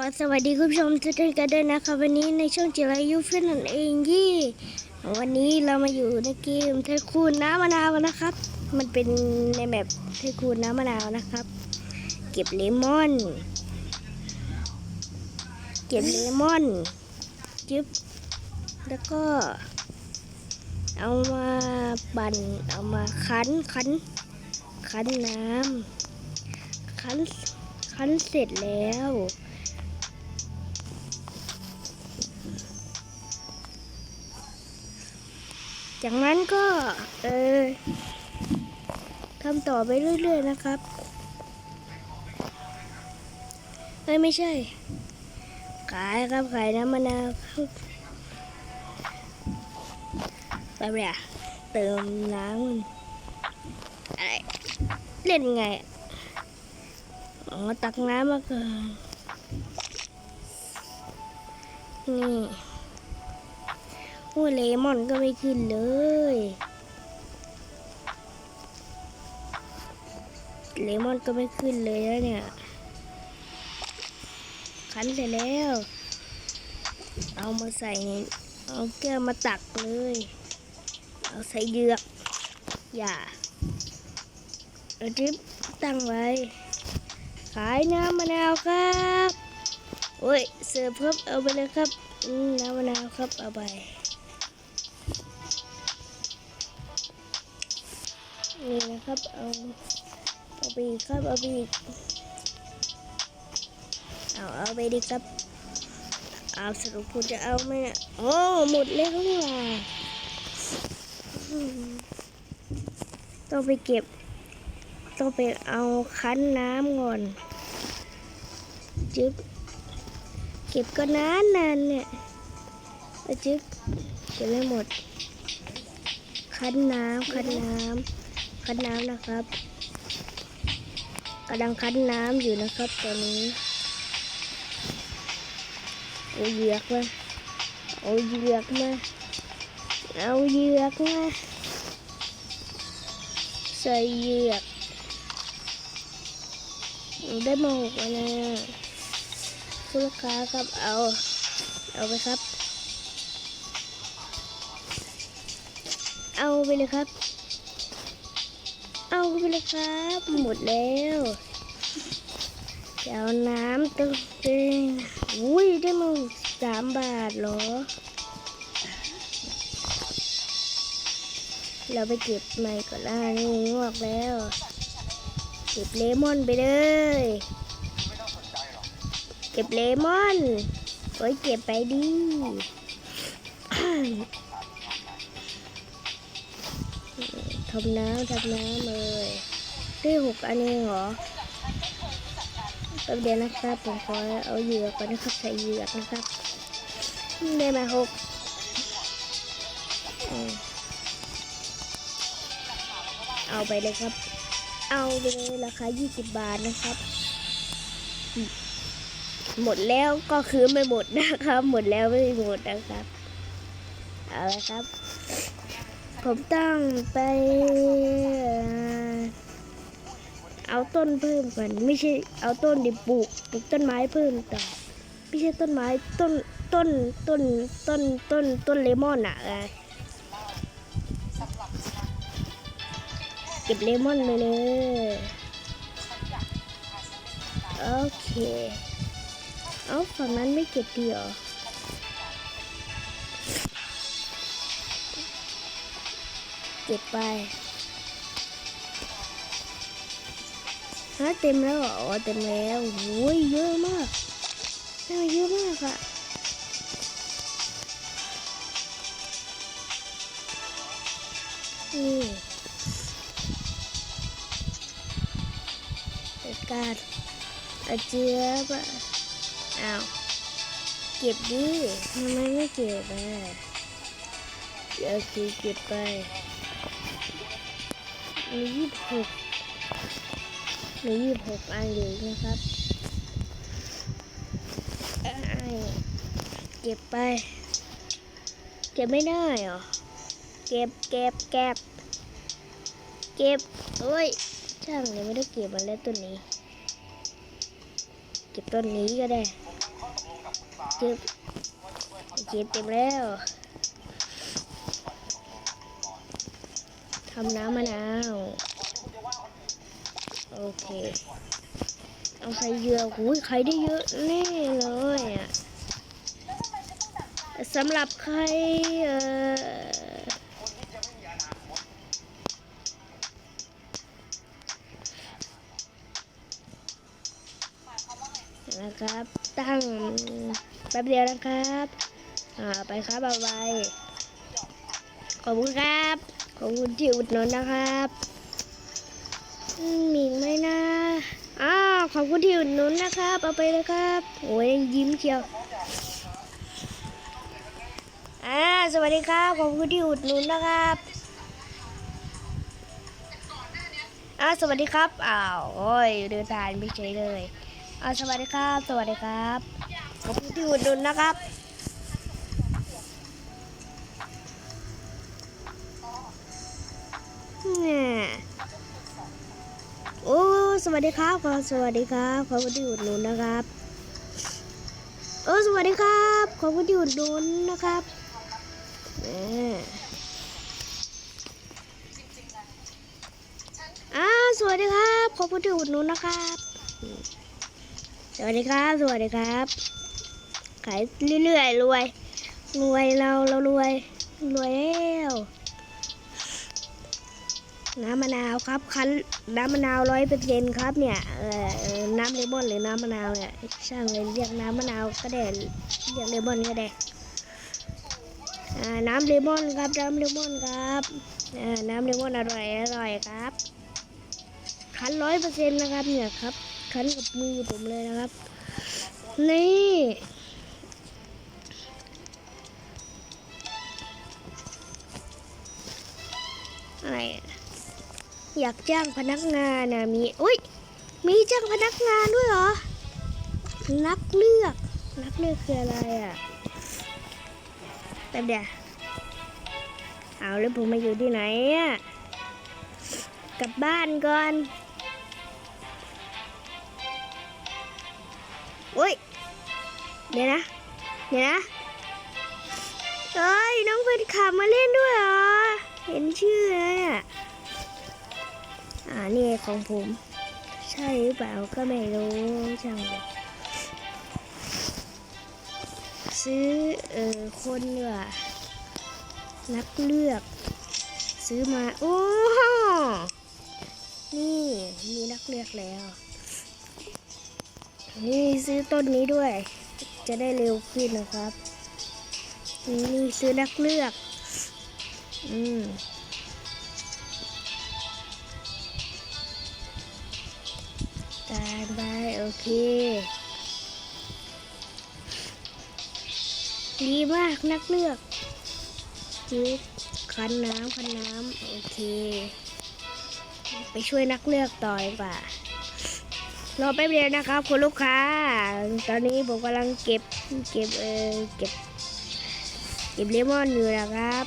ขอสวัสดีคุณผู้ชมทุกท่านกันด้วยนะคะวันนี้ในช่องจิรายุเพื่อนนั่นเองยี่วันนี้เรามาอยู่ในเกมเทคูนน้ำมะนาวนะครับ มันเป็นในแบบเทคูนน้ำมะนาวนะครับ เก็บเลมอน เก็บเลมอนจึ๊บแล้วก็ เอามาปั่นเอามาคั้นคั้นคั้นน้ำคั้นคั้นเสร็จแล้ว จากนั้นก็ เออทำต่อไปเรื่อย ๆ นะครับเอ้ยไม่ใช่ ขายครับ ขายน้ำมะนาวครับแบบเนี้ยเติมน้ำมันอะไรเล่นไงอะอ๋อตักน้ำมาก่อนนี่ โอ้เลมอนก็ไม่ขึ้นเลย เลมอนก็ไม่ขึ้นเลยแล้วเนี่ย คั้นเสร็จแล้ว เอามาใส่ เอาแก้วมาตักเลย เอาใส่เยือก อย่าเอาจิ๊บตั้งไว้ ขายน้ำมะนาวครับโอ้ย เสิร์ฟครับเอาไปเลยครับ น้ำมะนาวครับ เอาไป ครับเอาเอาไปครับเอาไปเอาเอาไปดีครับเอาสรุปคุณจะเอาไหมโอ้หมดแล้วนี่หว่าต้องไปเก็บ ต้องไปเอาคั้นน้ำก่อนจึ๊บเก็บก็นานนานเนี่ยจึ๊บเก็บไม่หมด คั้นน้ำคั้นน้ำ คั้นน้ำนะครับกำลังคั้นน้ำอยู่นะครับตอนนี้เอาเหยือกมาเอาเหยือกมาเอาเหยือกมาใส่เหยือกได้มาหกแล้วนะคุณลูกค้าครับเอาเอาไปครับ เอาไปเลยครับ เอาไปเลยครับ หมดแล้วจะเอาน้ำตึ้งตึงอุ้ยได้มาสามบาทเหรอ เราไปเก็บใหม่ก่อนละนี่งอกแล้ว เก็บเลมอนไปเลย เก็บเลมอนโอ้ยเก็บไปดิทำน้ำทำน้ำเลย ได้หกอันเองเหรอแป๊บเดียวนะครับผมขอเอาเหยือกก่อนนะครับใส่เหยือกนะครับ ได้มาหกเอาไปเลยครับ เอาไปเลยราคา 20 บาทนะครับ หมดแล้วก็คือไม่หมดนะครับ หมดแล้วไม่หมดนะครับ เอาละครับ ผมต้องไป เอาต้นเพิ่มก่อนไม่ใช่เอาต้นดิปลูกปลูกต้นไม้เพิ่มต่อไม่ใช่ต้นไม้ต้นต้นต้นต้นต้นต้นเลมอนอะเออเก็บเลมอนไปเลยโอเคเอาฝั่งนั้นไม่เก็บดีเหรอเก็บไป ฮะเต็มแล้วเหรออ๋อเต็มแล้วโอ้ยเยอะมากได้มาเยอะมากอะนี่จัดการอาเจี๊ยบอะอ้าวเก็บดิทำไมไม่เก็บอะเดี๋ยวคือเก็บไปมียี่สิบหก มียี่สิบหกอันอยู่นะครับเก็บไป เก็บไม่ได้เหรอ เก็บเก็บเก็บเก็บโอ้ยช่างเลยไม่ได้เก็บมันแล้วต้นนี้ เก็บต้นนี้ก็ได้ เก็บเก็บเต็มแล้วทำน้ำมะนาว โอเค เอาใส่เยื่อหูยใครได้เยอะแน่เลยอะสำหรับใครเอ่อนะครับ ตั้งแป๊บเดียวนะครับอ่าไปครับเอาไปขอบคุณครับ ขอบคุณที่อุดหนุนนะครับ มมีอีกไหมนะ อ้าวขอบคุณที่อุดหนุนนะครับ เอาไปเลยครับโอ้ยยังยิ้มเชียวอ่าสวัสดีครับ ขอบคุณที่อุดหนุนนะครับอ่าสวัสดีครับอ้าวโอ้ยเดินทางไม่เฉยเลยอ่าสวัสดีครับ สวัสดีครับ ขอบคุณที่อุดหนุนนะครับเนี่ย โอ้สวัสดีครับขอสวัสดีครับขอบคุณที่อุดหนุนนะครับ โอ้สวัสดีครับขอบคุณที่อุดหนุนนะครับเนี่ยอ่าสวัสดีครับขอบคุณที่อุดหนุนนะครับ สวัสดีครับสวัสดีครับขายเรื่อยๆรวยรวยเราเรารวยรวยแล้วน้ำมะนาวครับคั้น น้ำมะนาวร้อยเปอร์เซ็นต์ครับเนี่ยน้ำเลมอนหรือน้ำมะนาวเนี่ยช่างเลยเรียกน้ำมะนาวก็ได้เรียกเลมอนก็ได้น้ำเลมอนครับน้ำเลมอนครับน้ำเลมอนอร่อยอร่อยครับคั้นร้อยเปอร์เซ็นต์นะครับเนี่ยครับคั้นกับมือผมเลยนะครับ นี่อะไร อยากจ้างพนักงานนะมีอุ้ยมีจ้างพนักงานด้วยเหรอ นักเลือก นักเลือกคืออะไรอะแต่เดี๋ยวเอาแล้วผมมาอยู่ที่ไหนอะกลับบ้านก่อนอุ้ยเดี๋ยวนะ เดี๋ยวนะเอ้ยน้องเป็นขับมาเล่นด้วยเหรอ เห็นชื่อเลยอะ อ่านี่ของผม ใช่หรือเปล่าก็ไม่รู้ช่างเลยซื้อเออคนดีกว่านักเลือก ซื้อมา โอ้นี่มีนักเลือกแล้ว นี่ซื้อต้นนี้ด้วย จะได้เร็วขึ้นนะครับ นี่ซื้อนักเลือก อืม เค ดีมากนักเลือกซื้อคันน้ำคันน้ำโอเค ไปช่วยนักเลือกต่อดีกว่ารอแป๊บเดียวนะครับคุณลูกค้า ตอนนี้ผมกำลังเก็บเก็บเออเก็บ เก็บเลมอนอยู่นะครับ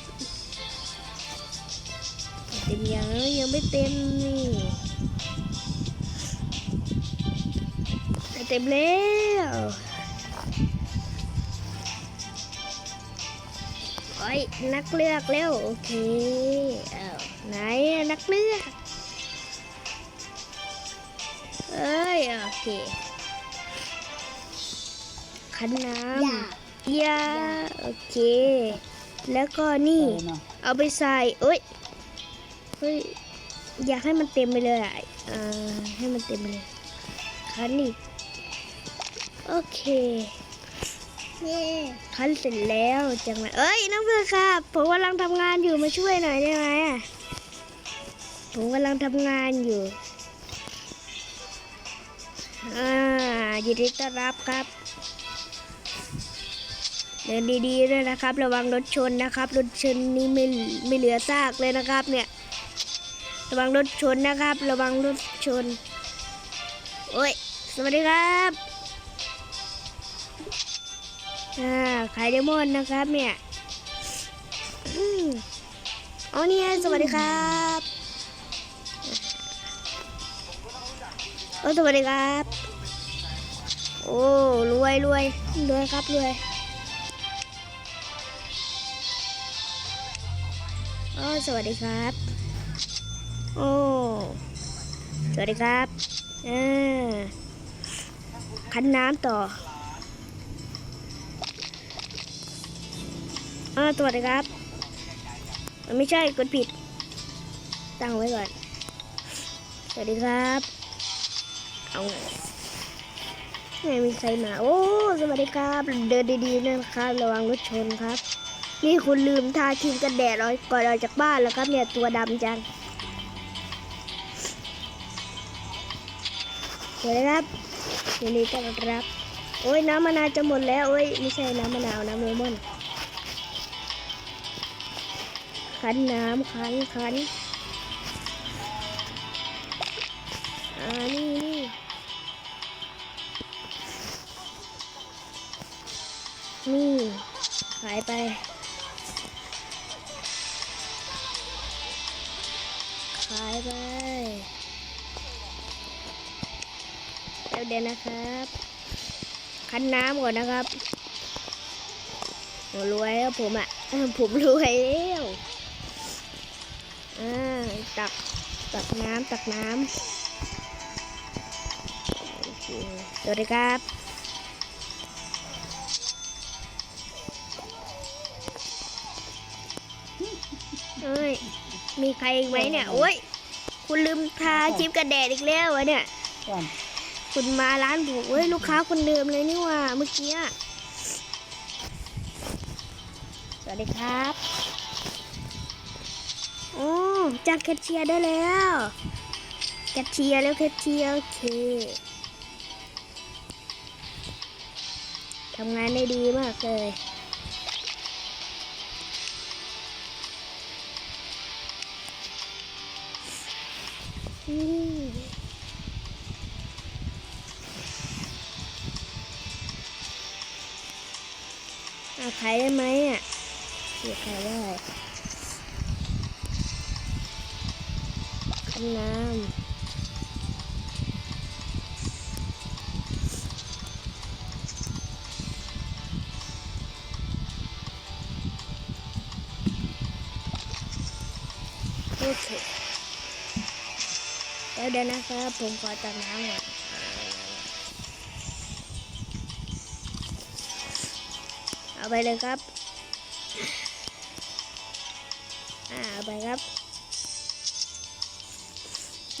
เต็มยังยังไม่เต็มนี่ ต็มแล้วโอ้ยนักเลือกแล้วโอเคเอาไหนอะนักเลือกเอ้ยโอเคคันน้ำยาโอเค แล้วก็นี่เอาไปใส่เอ้ยเฮ้ยอยากให้มันเต็มไปเลยอะเอ่อให้มันเต็มไปเลยคันอีก โอเคคันเสร็จแล้วจังเลยเอ้ยน้องเพื่อนครับผมกำลังทำงานอยู่มาช่วยหน่อยได้ไหมอะผมกำลังทำงานอยู่อ่ายินดีต้อนรับครับเดินดีๆด้วยนะครับ ระวังรถชนนะครับ รถชนนี่ไม่ไม่เหลือซากเลยนะครับเนี่ย ระวังรถชนนะครับ ระวังรถชน โอ้ย สวัสดีครับ อ่าขายเดมอนนะครับเนี่ยอ๋อเนี่ยสวัสดีครับโอ้สวัสดีครับ โอ้รวยรวยรวยครับรวยโอ้สวัสดีครับ โอ้สวัสดีครับเออคันน้ำต่อ อ่าสวัสดีครับไม่ใช่กดผิด ตั้งไว้ก่อน สวัสดีครับ เอาไงไม่มีใครมา โอ้ สวัสดีครับ เดินดีๆนะครับ ระวังรถชนครับ นี่คุณลืมทาครีมกันแดดออกก่อนออกจากบ้านแล้วครับ เนี่ยตัวดำจังสวัสดีครับยินดีต้อนรับ โอ้ยน้ำมะนาวจะหมดแล้ว โอ้ยไม่ใช่น้ำมะนาว น้ำเลมอน คั้นน้ำคั้นคั้นอ่านี่นี่นี่ขายไปขายไปเดี๋ยวเดี๋ยวนะครับ คั้นน้ำก่อนนะครับรวยแล้วผมอะ ผมรวยแล้ว อ่าตักตักน้ำตักน้ำโอเคสวัสดีครับเอ้ยมีใครอีกไหมเนี่ยโอ้ยคุณลืมทาครีมกันแดดอีกแล้ววะเนี่ย ก่อนคุณมาร้านผมเอ้ยลูกค้าคนเดิมเลยนี่หว่าเมื่อกี้อะสวัสดีครับ โอ้จากแคชเชียร์ได้แล้วแคชเชียร์แล้วแคชเชียร์โอเคทำงานได้ดีมากเลยอืมเอาขายได้ไหมอะเสียขายได้ คันน้ำโอเคเดี๋ยวเดี๋ยวนะครับผมขอตักน้ำก่อนเอาไปเลยครับ อ่าเอาไปครับ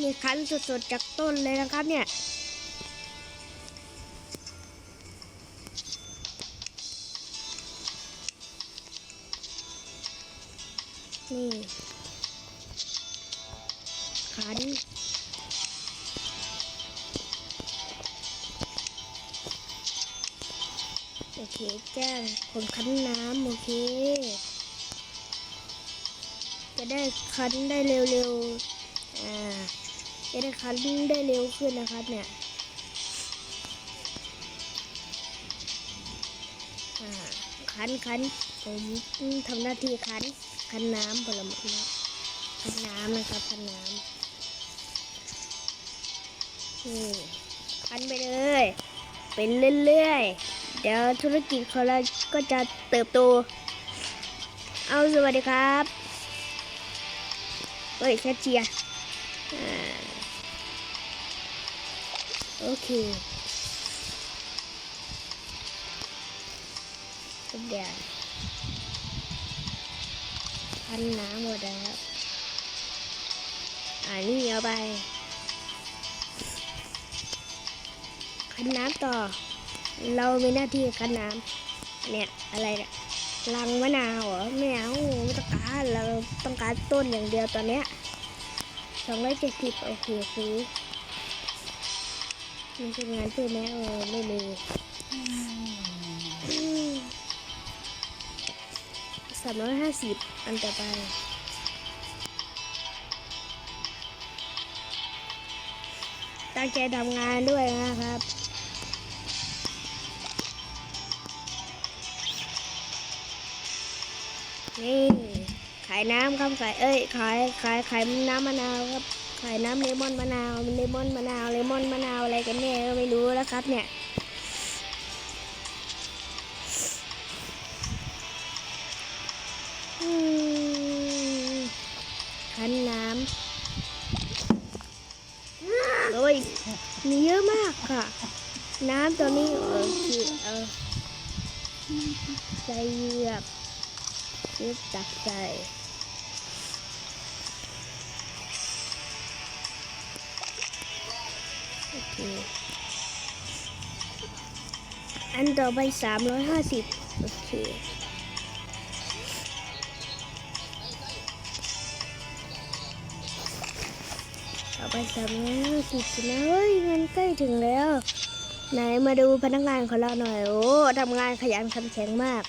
นี่คั้นสดๆจากต้นเลยนะครับเนี่ยนี่คันโอเคแจ้งคนคั้นน้ำโอเค จะได้คั้นได้เร็วๆ อ่า จะได้คั้นได้เร็วขึ้นนะครับเนี่ยคันคันผมทำหน้าที่คันคันน้ำผลไม้คันน้ำนะครับคันน้ำนี่คันไปเลย เป็นเรื่อยๆ เดี๋ยวธุรกิจของเราก็จะเติบโต เอาสวัสดีครับ เฮ้ยแคชเชียร์ โอเคทุกอย่างพันน้ำหมดแล้วอ่านี่เอาไปคั้นน้ำต่อ เรามีหน้าที่คั้นน้ำเนี่ยอะไรเนี่ยลังมะนาวเหรอไม่เอาไม่ต้องการเราต้องการต้นอย่างเดียวตอนเนี้ยสองร้อยเจ็ดสิบโอเคซื้อ มีเป็นงานซื้อไหมเออไม่มีสามร้อยห้าสิบอันต่อไปตั้งใจทำงานด้วยนะครับนี่ขายน้ำครับขายเอ้ยขายขายขายน้ำมะนาวครับ ใส่น้ำเลมอนมะนาวเลมอนมะนาวเลมอนมะนาวอะไรกันแน่ก็ไม่รู้แล้วครับเนี่ยขั้นน้ำโอ้ยมีเยอะมากค่ะ น้ำตอนนี้เออคือเออใส่เหยือบยึบตักใจ อันต่อไปสามร้อยห้าสิบโอเคต่อไปสามร้อยห้าสิบนะเฮ้ยเงินใกล้ถึงแล้ว ไหนมาดูพนักงานของเราหน่อย โอ้ทำงานขยันขันแข็งมาก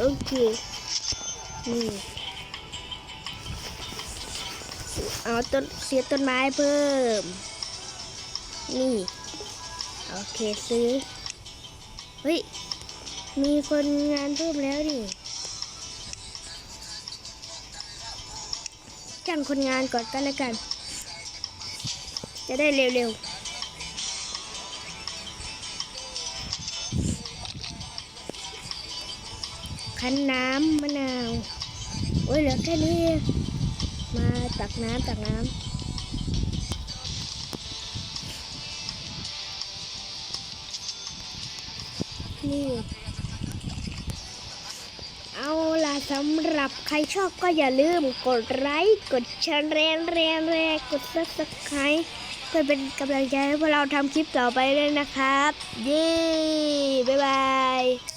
โอเคนี่เอาต้นเสียต้นไม้เพิ่ม นี่ โอเคซื้อ เฮ้ย มีคนงานเพิ่มแล้วนี่จ้างคนงานก่อนกันแล้วกัน จะได้เร็วๆ คั้นน้ำมะนาว โอ้ยเหลือแค่นี้ มาตักน้ำตักน้ำนี่ เอาล่ะสำหรับใครชอบก็อย่าลืมกดไลค์กดแชร์แรงแรงแรงกดซับสไครต์เพื่อเป็นกำลังใจให้พวกเราทำคลิปต่อไปเลยนะครับ เย้ บ๊ายบาย